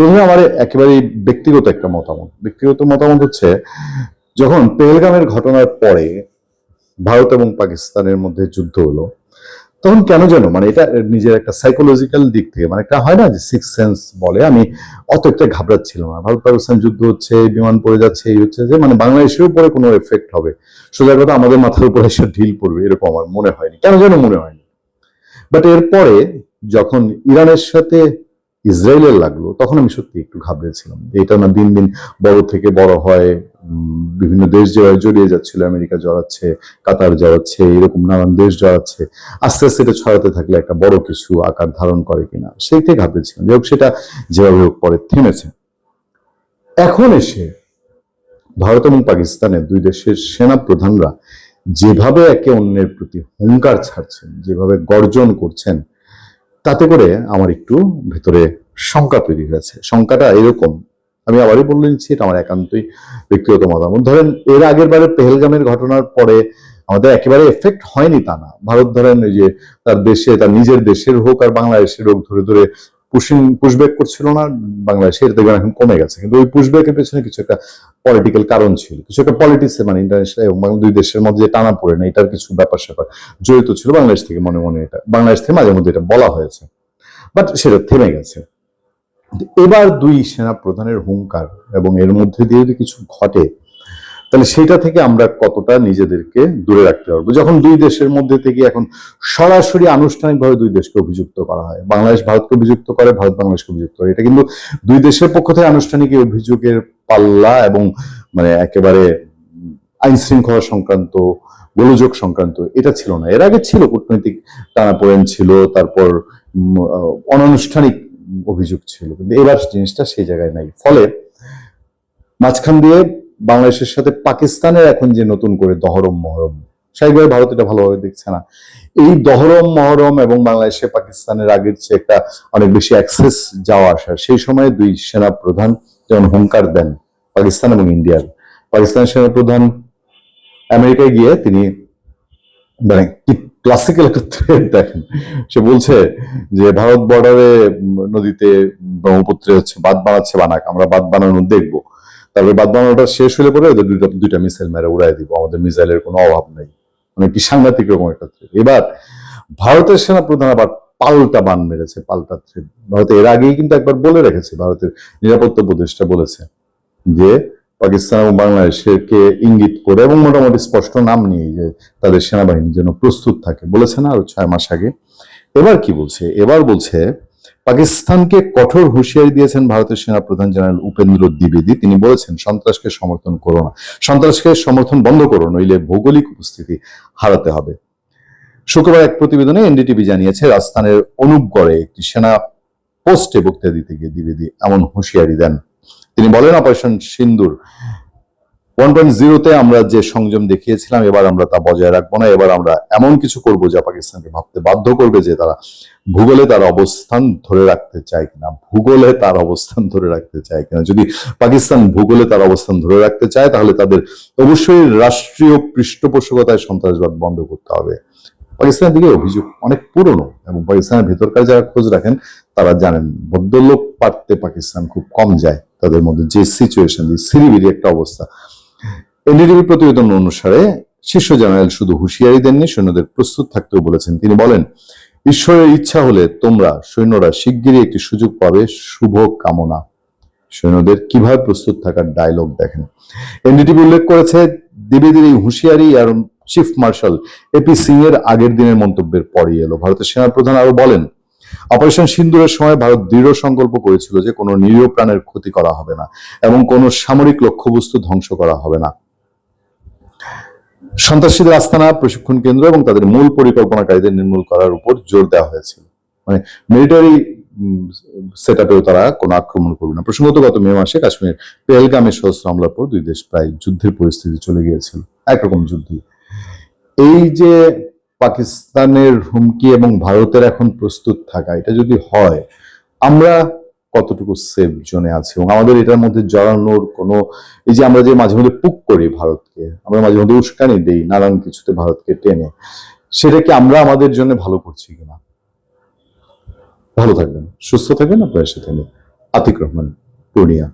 প্রথমে আমার একেবারে ব্যক্তিগত একটা মতামত। ব্যক্তিগত মতামত হচ্ছে, যখন পেহেলগামের ঘটনার পরে ভারত এবং পাকিস্তানের মধ্যে যুদ্ধ হলো, তখন কেন যেন মানে এটা নিজের একটা সাইকোলজিক্যাল দিক থেকে মানে একটা হয় না যে সিক্স সেন্স বলে, আমি অত একটা ঘাবড়াচ্ছিল না। ভারত পাকিস্তান যুদ্ধ হচ্ছে, বিমান পড়ে যাচ্ছে, এই হচ্ছে যে মানে বাংলাদেশের উপরে কোনো এফেক্ট হবে। সোজা কথা, আমাদের মাথার উপরে এসে ঢিল পড়বে, এরকম আমার মনে হয়নি। কেন যেন মনে হয়নি। বাট এরপরে যখন ইরানের সাথে ইসরায়েলের লাগল, তখন আমি সত্যি একটু ঘাবড়েছিলাম। এটা না দিন দিন বড় থেকে বড় হয় বিভিন্ন দেশ যেভাবে জড়িয়ে যাচ্ছিল, আমেরিকা জড়াচ্ছে, কাতার জড়াচ্ছে, এরকম নানান দেশ জড়াচ্ছে। আস্তে আস্তে এটা ছড়াতে থাকলে একটা বড় কিছু আকার ধারণ করে কিনা, সেইটাই ঘাবড়েছিলাম। যাই হোক, সেটা যেভাবে হোক পরে থেমেছে। এখন এসে ভারত এবং পাকিস্তানের দুই দেশের সেনা প্রধানরা যেভাবে একে অন্যের প্রতি হুঙ্কার ছাড়ছেন, যেভাবে গর্জন করছেন, তাতে করে আমার একটু ভেতরে শঙ্কা তৈরি হয়েছে। শঙ্কাটা এরকম। আমি আবারই বলে নিচ্ছি, এটা আমার একান্তই ব্যক্তিগত মতামত। ধরেন, এর আগের বারে পেহেলগামের ঘটনার পরে আমাদের একেবারে এফেক্ট হয়নি তা না। ভারত ধরেন যে তার দেশে, তার নিজের দেশের হোক আর বাংলাদেশের হোক, ধরে ধরে পুশিং পুশব্যাক করছিল না, বাংলাদেশে এটা দেখবেন এখন কমে গেছে। কিন্তু ওই পুশব্যাকের পেছনে কিছু একটা পলিটিক্যাল কারণ ছিল। কিছু একটা পলিটিক্সে মানে ইন্টারন্যাশনাল এবং দুই দেশের মধ্যে যে টানা পড়ে না, এটার কিছু ব্যাপার স্যাপার জড়িত ছিল বাংলাদেশ থেকে মনে মনে এটা। বাংলাদেশ থেকে মাঝে মধ্যে এটা বলা হয়েছে। বাট সেটা থেমে গেছে। এবার দুই সেনা প্রধানের হুঙ্কার এবং এর মধ্যে দিয়ে যদি কিছু ঘটে, তাহলে সেটা থেকে আমরা কতটা নিজেদেরকে দূরে রাখতে পারব? যখন দুই দেশের মধ্যে থেকে এখন সরাসরি আনুষ্ঠানিকভাবে দুই দেশকে অভিযুক্ত করা হয়, বাংলাদেশ ভারতকে অভিযুক্ত করে, ভারত বাংলাদেশকে অভিযুক্ত করে, এটা কিন্তু দুই দেশের পক্ষ থেকে আনুষ্ঠানিক অভিযোগের পাল্লা এবং মানে একেবারে আইন শৃঙ্খলা সংক্রান্ত, গোলযোগ সংক্রান্ত, এটা ছিল না। এর আগে ছিল, কূটনৈতিক টানাপোড়েন ছিল, তারপর অনানুষ্ঠানিক অভিযোগ ছিল। কিন্তু এবার জিনিসটা সেই জায়গায় নাই। ফলে মাঝখান দিয়ে বাংলাদেশের সাথে পাকিস্তানের এখন যে নতুন করে দহরম, মহরম স্বাভাবিকভাবে ভারত এটা ভালোভাবে দেখছে না। এই দহরম, মহরম এবং বাংলাদেশে পাকিস্তানের আগের চেয়ে একটা অনেক বেশি অ্যাক্সেস যাওয়া আসা সেই সময় দুই সেনা প্রধান যেমন হুঙ্কার দেন পাকিস্তান এবং ইন্ডিয়ার। পাকিস্তানের সেনা প্রধান আমেরিকায় গিয়ে তিনি মানে ক্লাসিক্যাল একটা থ্রেড দেখেন, সে বলছে যে ভারত বর্ডারে নদীতে ব্রহ্মপুত্রে হচ্ছে বাদ বানাচ্ছে বানাক, আমরা বাদ বানানো দেখব। তারপরে বাদ বানানোটা শেষ হলে পরে ওদের দুইটা দুইটা মিসাইল মেরে উড়াই দিব, আমাদের মিসাইলের কোনো অভাব নেই। মানে কি সাংঘাতিক রকম একটা থ্রেড এবার ভারতের সেনা প্রধান আবার পাল্টা বান মেরেছে, পাল্টা থ্রেড ভারত এর আগেই কিন্তু একবার বলে রেখেছে, ভারতের নিরাপত্তা উপদেষ্টা বলেছে যে পাকিস্তান এবং বাংলাদেশকে ইঙ্গিত করে এবং মোটামুটি স্পষ্ট নাম নিয়ে যে তাদের সেনাবাহিনী যেন প্রস্তুত থাকে বলেছে না আরও ছয় মাস আগে। এবার কি বলছে? এবার বলছে, পাকিস্তানকে কঠোর হুঁশিয়ারি দিয়েছেন ভারতের সেনা প্রধান জেনারেল উপেন্দ্র দ্বিবেদী। তিনি বলেছেন, সন্ত্রাসকে সমর্থন করো না। সন্ত্রাসকে সমর্থন বন্ধ করো, নইলে ভৌগোলিক উপস্থিতি হারাতে হবে। শুক্রবার এক প্রতিবেদনে এনডিটিভি জানিয়েছে, রাজস্থানের অনুপগড়ে একটি সেনা পোস্টে বক্তৃতা দিতে গিয়ে দ্বিবেদী এমন হুঁশিয়ারি দেন। তিনি বলেন অপারেশন সিন্দুর। ওয়ান পয়েন্ট জিরোতে আমরা যে সংযম দেখিয়েছিলাম, এবার আমরা তা বজায় রাখব না। এবার আমরা এমন কিছু করব যা পাকিস্তানকে ভাবতে বাধ্য করবে যে তারা ভূগোলে তার অবস্থান ধরে রাখতে চায় কিনা। ভূগোলে তার অবস্থান ধরে রাখতে চায় কিনা। যদি পাকিস্তান ভূগোলে তার অবস্থান ধরে রাখতে চায়, তাহলে তাদের অবশ্যই রাষ্ট্রীয় পৃষ্ঠপোষকতায় সন্ত্রাসবাদ বন্ধ করতে হবে। পাকিস্তানের দিকে অভিযোগ অনেক পুরনো এবং পাকিস্তানের ভেতরকার যারা খোঁজ রাখেন, তারা জানেন ভদ্রলোক পারতে পাকিস্তান খুব কম যায়। তাদের মধ্যে যে সিচুয়েশন সিরিবিরি একটা অবস্থা। এনডিটিভি প্রতিবেদন অনুসারে শীর্ষ জেনারেল শুধু হুঁশিয়ারি দেননি, সৈন্যদের প্রস্তুত থাকতেও বলেছেন। তিনি বলেন, ঈশ্বরের ইচ্ছা হলে তোমরা সৈন্যরা শিগগিরই একটি সুযোগ পাবে, শুভ কামনা। সৈন্যদের কীভাবে প্রস্তুত থাকার ডায়লগ দেখেন। এনডিটিভি উল্লেখ করেছে দ্বিবেদীর এই হুঁশিয়ারি আর চিফ মার্শাল এপি সিং এর আগের দিনের মন্তব্যের পরই এলো। ভারতের সেনাপ্রধান আরও বলেন, অপারেশন সিন্দুরের সময় ভারত দৃঢ় সংকল্প করেছিল যে কোনো নিরীহ প্রাণের ক্ষতি করা হবে না এবং কোনো সামরিক লক্ষ্যবস্তু ধ্বংস করা হবে না। সন্ত্রাসীদের আস্তানা, প্রশিক্ষণ কেন্দ্র এবং তাদের মূল পরিকল্পনাকারীদের নির্মূল করার উপর জোর দেওয়া হয়েছিল মানে মিলিটারি সেট আপেও তারা কোনো আক্রমণ করবে না। প্রসঙ্গত, গত মে মাসে কাশ্মীর পেহেলগামে সহস্র হামলার পর দুই দেশ প্রায় যুদ্ধের পরিস্থিতি চলে গিয়েছিল। একরকম যুদ্ধ এই যে পাকিস্তানের হুমকি এবং ভারতের এখন প্রস্তুত থাকা, এটা যদি হয়, আমরা কতটুকু সেফ জোনে আছি? এবং আমাদের এটার মধ্যে জড়ানোর কোনো, এই যে আমরা যে মাঝে মধ্যে পুক করি ভারতকে, আমরা মাঝে মধ্যে উস্কানি দেই নানান কিছুতে ভারতকে টেনে, সেটা কি আমরা আমাদের জন্য ভালো করছি কিনা? ভালো থাকবেন, সুস্থ থাকবেন আপনার সাথে আমি আতিক রহমান, পূর্ণিয়া।